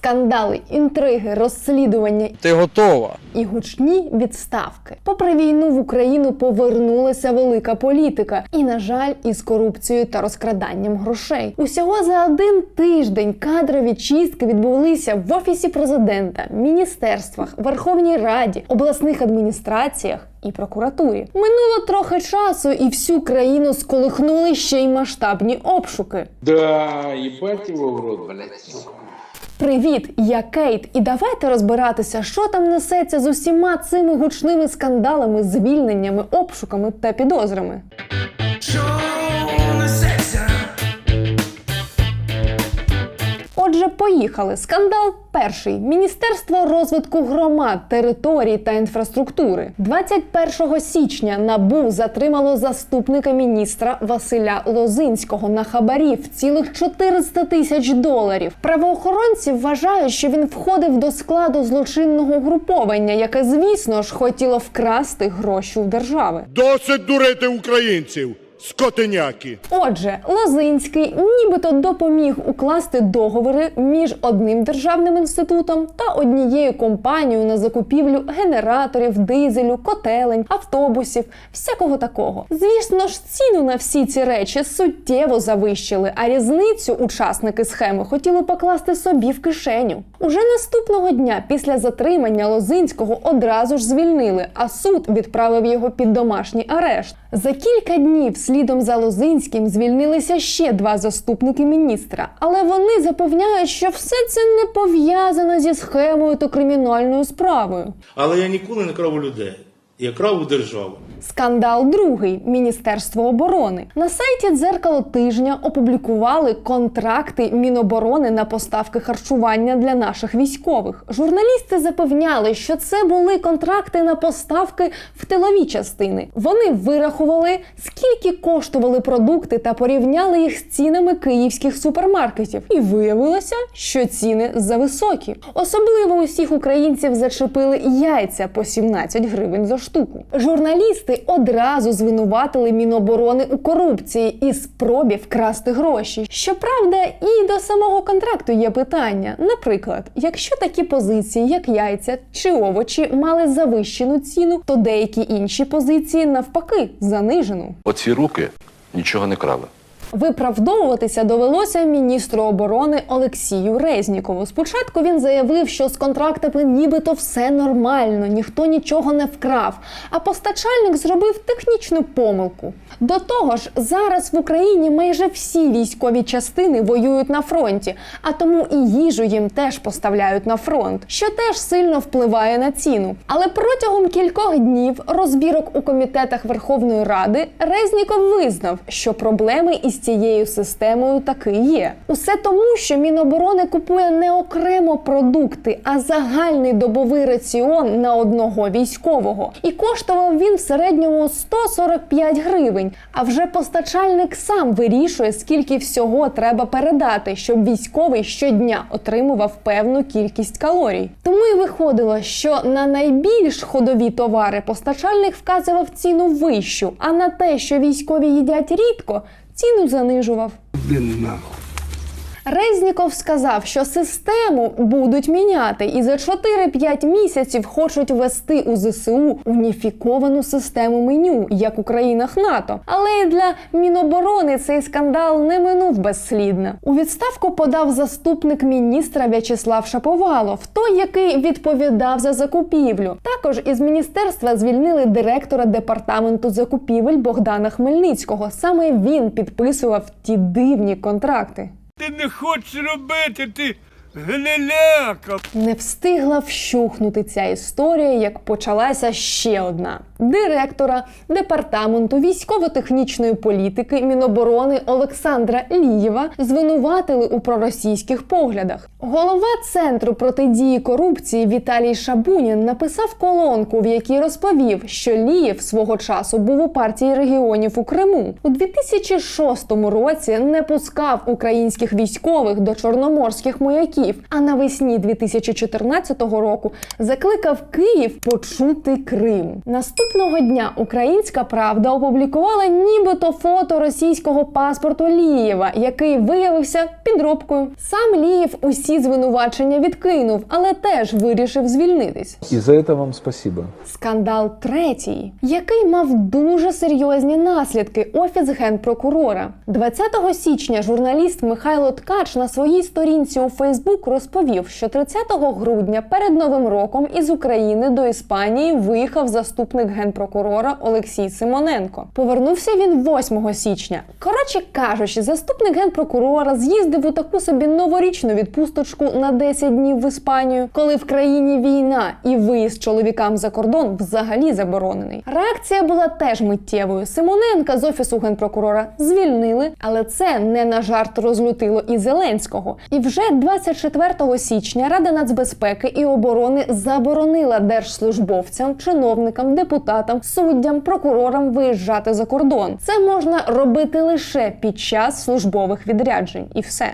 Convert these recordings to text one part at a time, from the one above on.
Скандали, інтриги, розслідування Ти готова? і гучні відставки. Попри війну в Україну повернулася велика політика, і, на жаль, із корупцією та розкраданням грошей. Усього за один тиждень кадрові чистки відбулися в офісі президента, міністерствах, Верховній Раді, обласних адміністраціях. І прокуратурі минуло трохи часу, і всю країну сколихнули ще й масштабні обшуки. Да, ебать его в рот, блядь. Привіт, я Кейт, і давайте розбиратися, що там несеться з усіма цими гучними скандалами, звільненнями, обшуками та підозрами. Поїхали. Скандал перший. Міністерство розвитку громад, територій та інфраструктури. 21 січня НАБУ затримало заступника міністра Василя Лозинського на хабарів цілих 400 тисяч доларів. Правоохоронці вважають, що він входив до складу злочинного угруповання, яке, звісно ж, хотіло вкрасти гроші у держави. Досить дурити українців, скотиняки. Отже, Лозинський нібито допоміг укласти договори між одним державним інститутом та однією компанією на закупівлю генераторів, дизелю, котелень, автобусів, всякого такого. Звісно ж, ціну на всі ці речі суттєво завищили, а різницю учасники схеми хотіли покласти собі в кишеню. Уже наступного дня після затримання Лозинського одразу ж звільнили, а суд відправив його під домашній арешт. За кілька днів слідом за Лозинським звільнилися ще два заступники міністра, але вони запевняють, що все це не пов'язано зі схемою та кримінальною справою. Але я ніколи не крав людей. Я крав у державу. Скандал другий Міністерство оборони на сайті дзеркало тижня опублікували контракти Міноборони на поставки харчування для наших військових. Журналісти запевняли, що це були контракти на поставки в тилові частини. Вони вирахували, скільки коштували продукти та порівняли їх з цінами київських супермаркетів. І виявилося, що ціни зависокі. Особливо усіх українців зачепили яйця по 17 гривень за штуку. Журналісти одразу звинуватили Міноборони у корупції і спробі вкрасти гроші. Щоправда, і до самого контракту є питання. Наприклад, якщо такі позиції, як яйця чи овочі, мали завищену ціну, то деякі інші позиції навпаки занижену. Оці руки нічого не крали. Виправдовуватися довелося міністру оборони Олексію Резнікову. Спочатку він заявив, що з контрактами нібито все нормально, ніхто нічого не вкрав. А постачальник зробив технічну помилку. До того ж, зараз в Україні майже всі військові частини воюють на фронті, а тому і їжу їм теж поставляють на фронт, що теж сильно впливає на ціну. Але протягом кількох днів розбірок у комітетах Верховної Ради Резніков визнав, що проблеми із цією системою таки є. Усе тому, що Міноборони купує не окремо продукти, а загальний добовий раціон на одного військового. І коштував він в середньому 145 гривень. А вже постачальник сам вирішує, скільки всього треба передати, щоб військовий щодня отримував певну кількість калорій. Тому і виходило, що на найбільш ходові товари постачальник вказував ціну вищу, а на те, що військові їдять рідко, ціну занижував. Резніков сказав, що систему будуть міняти, і за 4-5 місяців хочуть ввести у ЗСУ уніфіковану систему меню, як у країнах НАТО. Але і для Міноборони цей скандал не минув безслідно. У відставку подав заступник міністра В'ячеслав Шаповалов, той, який відповідав за закупівлю. Також із міністерства звільнили директора департаменту закупівель Богдана Хмельницького. Саме він підписував ті дивні контракти. Ти не хочеш робити, ти гниляка. Не встигла вщухнути ця історія, як почалася ще одна. Директора департаменту військово-технічної політики Міноборони Олександра Лієва звинуватили у проросійських поглядах. Голова центру протидії корупції Віталій Шабунін написав колонку, в якій розповів, що Лієв свого часу був у партії регіонів у Криму. У 2006 році не пускав українських військових до чорноморських маяків. А навесні 2014 року закликав Київ почути Крим. Наступного дня Українська Правда опублікувала нібито фото російського паспорту Лієва, який виявився підробкою. Сам Лієв усі звинувачення відкинув, але теж вирішив звільнитись. И за это вам спасибо. Скандал третій, який мав дуже серйозні наслідки. Офіс генпрокурора 20 січня журналіст Михайло Ткач на своїй сторінці у Фейсбук розповів, що 30 грудня перед новим роком із України до Іспанії виїхав заступник генпрокурора Олексій Симоненко. Повернувся він 8 січня. Коротше кажучи, заступник генпрокурора з'їздив у таку собі новорічну відпусточку на 10 днів в Іспанію, коли в країні війна і виїзд чоловікам за кордон взагалі заборонений. Реакція була теж миттєвою. Симоненка з офісу генпрокурора звільнили, але це не на жарт розлютило і Зеленського. І вже 24 січня Рада нацбезпеки і оборони заборонила держслужбовцям, чиновникам, депутатам, суддям, прокурорам виїжджати за кордон. Це можна робити лише під час службових відряджень, і все.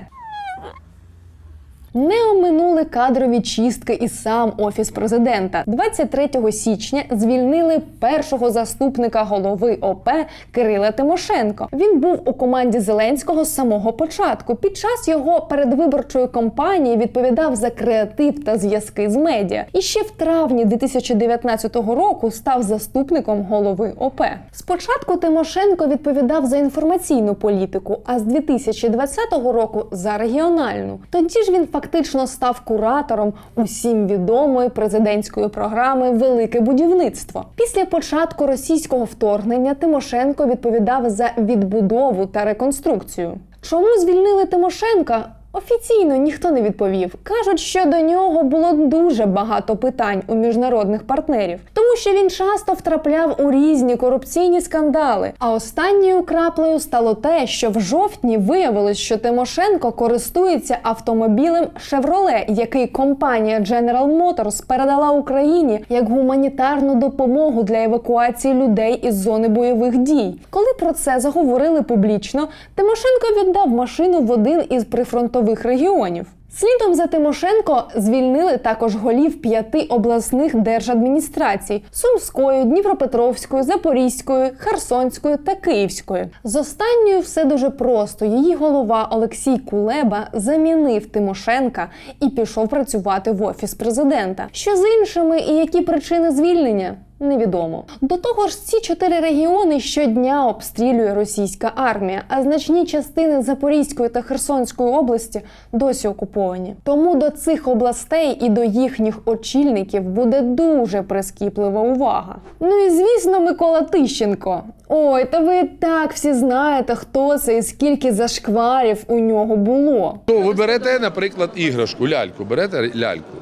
Не оминули кадрові чистки і сам офіс президента. 23 січня звільнили першого заступника голови ОП Кирила Тимошенко. Він був у команді Зеленського з самого початку. Під час його передвиборчої кампанії відповідав за креатив та зв'язки з медіа. І ще в травні 2019 року став заступником голови ОП. Спочатку Тимошенко відповідав за інформаційну політику, а з 2020 року за регіональну. Тоді ж він фактично став куратором усім відомої президентської програми Велике будівництво. Після початку російського вторгнення Тимошенко відповідав за відбудову та реконструкцію. Чому звільнили Тимошенка? Офіційно ніхто не відповів. Кажуть, що до нього було дуже багато питань у міжнародних партнерів, тому що він часто втрапляв у різні корупційні скандали. А останньою краплею стало те, що в жовтні виявилось, що Тимошенко користується автомобілем Chevrolet, який компанія General Motors передала Україні як гуманітарну допомогу для евакуації людей із зони бойових дій. Коли про це заговорили публічно, Тимошенко віддав машину в один із прифронтових регіонів. Слідом за Тимошенко звільнили також голів п'яти обласних держадміністрацій: Сумської, Дніпропетровської, Запорізької, Херсонської та Київської. З останньою все дуже просто. Її голова Олексій Кулеба замінив Тимошенка і пішов працювати в офіс президента. Що з іншими і які причини звільнення? Невідомо. До того ж, ці чотири регіони щодня обстрілює російська армія, а значні частини Запорізької та Херсонської області досі окуповані. Тому до цих областей і до їхніх очільників буде дуже прискіплива увага. Ну і звісно, Микола Тищенко. Ой, та ви так всі знаєте, хто це і скільки зашкварів у нього було. Ну, ви берете, наприклад, іграшку, ляльку, берете ляльку.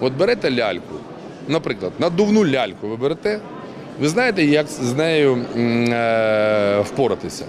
От берете ляльку, наприклад, надувну ляльку ви берете. Ви знаєте, як з нею е, впоратися?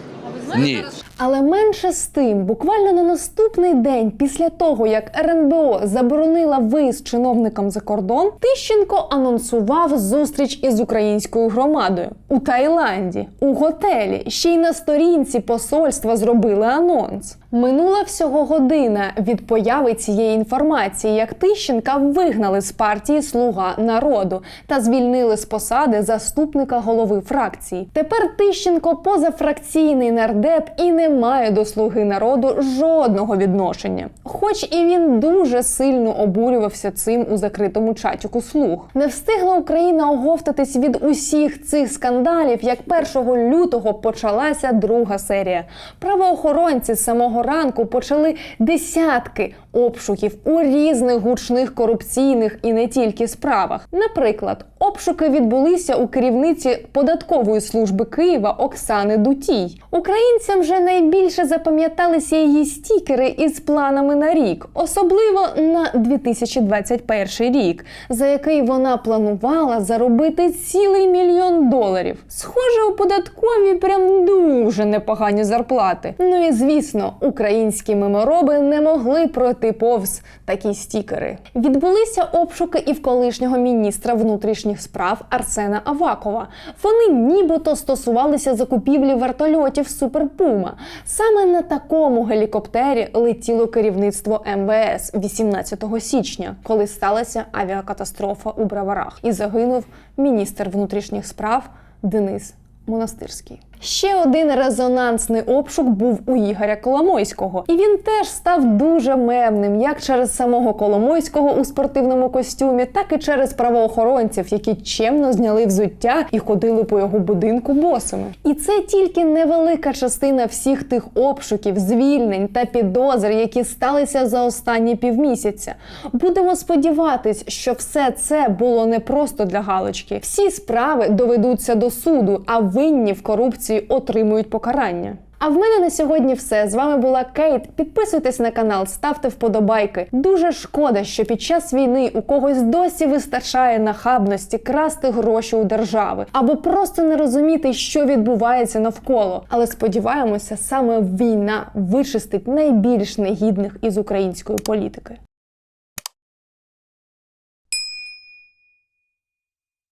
Ні. Але менше з тим, буквально на наступний день після того, як РНБО заборонила виїзд чиновникам за кордон, Тищенко анонсував зустріч із українською громадою у Таїланді, у готелі. Ще й на сторінці посольства зробили анонс. Минула всього година від появи цієї інформації, як Тищенка вигнали з партії Слуга народу та звільнили з посади заступника голови фракції. Тепер Тищенко позафракційний нардеп і не має до слуги народу жодного відношення. Хоч і він дуже сильно обурювався цим у закритому чатіку слуг. Не встигла Україна оговтатись від усіх цих скандалів, як 1 лютого почалася друга серія. Правоохоронці з самого ранку почали десятки обшуків у різних гучних корупційних і не тільки справах. Наприклад, обшуки відбулися у керівниці податкової служби Києва Оксани Дутій. Українцям вже найбільше запам'яталися її стікери із планами на рік, особливо на 2021 рік, за який вона планувала заробити цілий мільйон доларів. Схоже, у податкові прям дуже непогані зарплати. Ну і звісно, українські мемороби не могли пройти повз такі стікери. Відбулися обшуки і в колишнього міністра внутрішніх справ Арсена Авакова. Вони нібито стосувалися закупівлі вертольотів Суперпума. Саме на такому гелікоптері летіло керівництво МВС 18 січня, коли сталася авіакатастрофа у Браварах, і загинув міністр внутрішніх справ Денис Монастирський. Ще один резонансний обшук був у Ігоря Коломойського, і він теж став дуже мемним, як через самого Коломойського у спортивному костюмі, так і через правоохоронців, які чемно зняли взуття і ходили по його будинку босими. І це тільки невелика частина всіх тих обшуків, звільнень та підозр, які сталися за останні півмісяця. Будемо сподіватись, що все це було не просто для галочки. Всі справи доведуться до суду, а винні в корупції отримують покарання. А в мене на сьогодні все. З вами була Кейт. Підписуйтесь на канал, ставте вподобайки. Дуже шкода, що під час війни у когось досі вистачає нахабності красти гроші у держави або просто не розуміти, що відбувається навколо. Але сподіваємося, саме війна вичистить найбільш негідних із української політики.